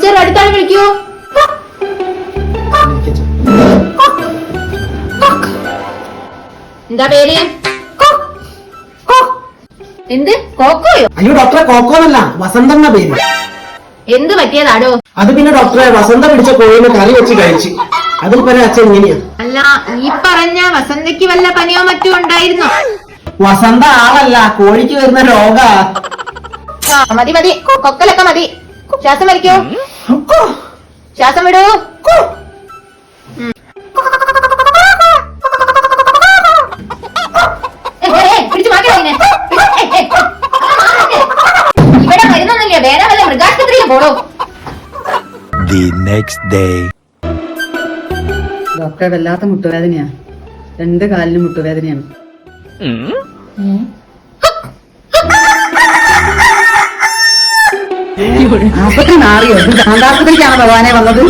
Sister അടുത്താണ് വിളിക്കൂ. എന്താ പേര്? എന്ത്? കോക്കോയോ? അയ്യോ ഡോക്ടറെ കോക്കോന്നല്ല വസന്ത എന്ന പേര്. എന്ത് പറ്റിയതാടോ? അത് പിന്നെ ഡോക്ടറെ വസന്ത പിടിച്ച കോഴിനെ കറി വെച്ച് കഴിച്ചു. അതിൽ പറയാ അച്ഛൻ ഇങ്ങനെയാ. അല്ല ഈ പറഞ്ഞ വസന്തയ്ക്ക് വല്ല പനിയോ മറ്റോ ഉണ്ടായിരുന്നോ? വസന്ത ആളല്ല കോഴിക്ക് വരുന്ന രോഗ. മതി മതി. കൊക്കലൊക്കെ മതി. ശ്വാസം വലിക്കൂ. ശ്വാസം വിടൂ. ഇവിടെ മരുന്നൊന്നുമില്ല വേറെ വല്ല മൃഗാശുപത്രിയിൽ പോടോ ദി നെക്സ്റ്റ് ഡേ ഡോക്ടറെ വല്ലാത്ത മുട്ടുവേദനയാ. രണ്ട് കാലിന് മുട്ടുവേദനയാണ്. ആശുപത്രി മാറിയോ ഇത് ഭ്രാന്താശുപത്രിക്കാണ് ഭഗവാനെ വന്നത്?